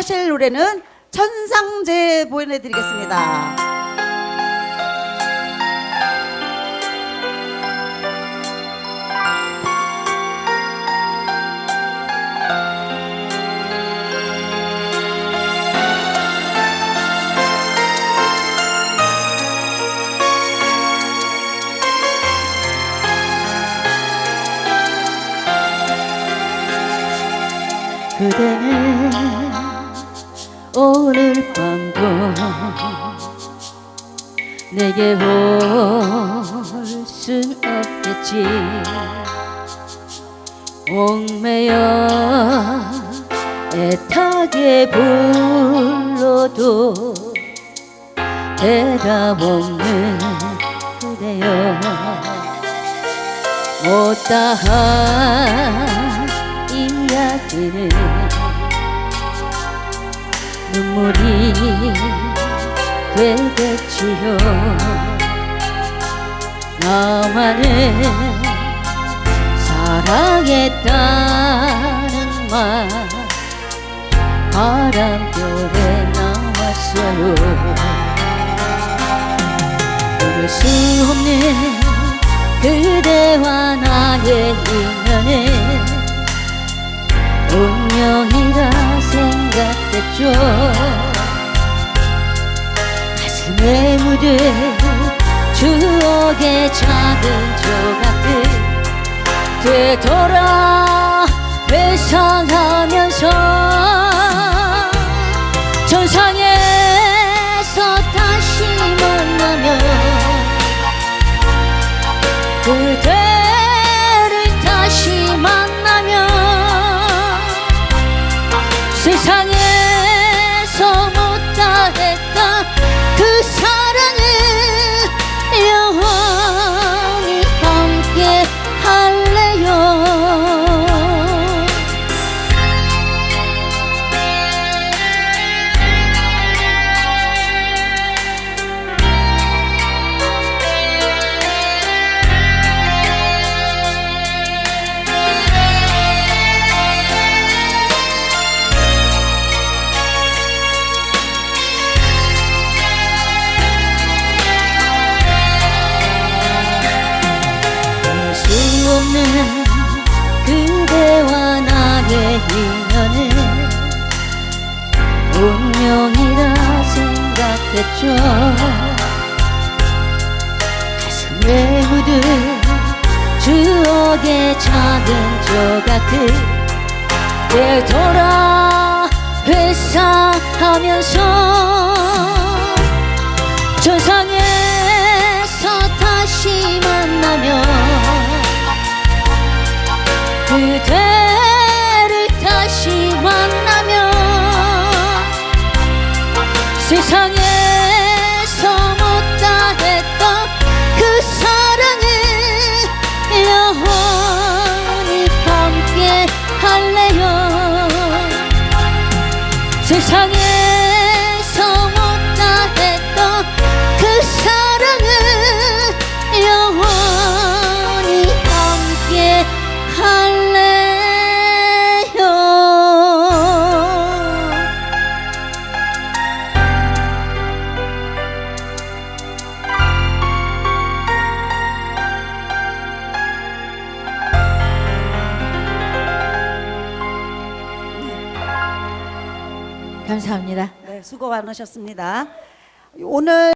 하실 노래는 천상제 보내드리겠습니다. 그대는 오늘 밤도 내게 올 순 없겠지. 옥매여 애타게 불러도 대답 없는 그대여. 못다한 이야기는 눈물이 되겠지요. 나만은 사랑했다는 말 바람결에 나왔어요. 끊을 수 없는 그대와 나의 인 생각했죠? 가슴에 묻은 추억의 작은 조각들 되돌아 회상하면서 전상에서 다시 만나면 그대 나의 인연은 운명이라 생각했죠. 가슴에 묻은 추억의 작은 조각들 되돌아 회상하면서 전상에서 다시 만나면 그대 세상에 감사합니다. 네, 수고 많으셨습니다. 오늘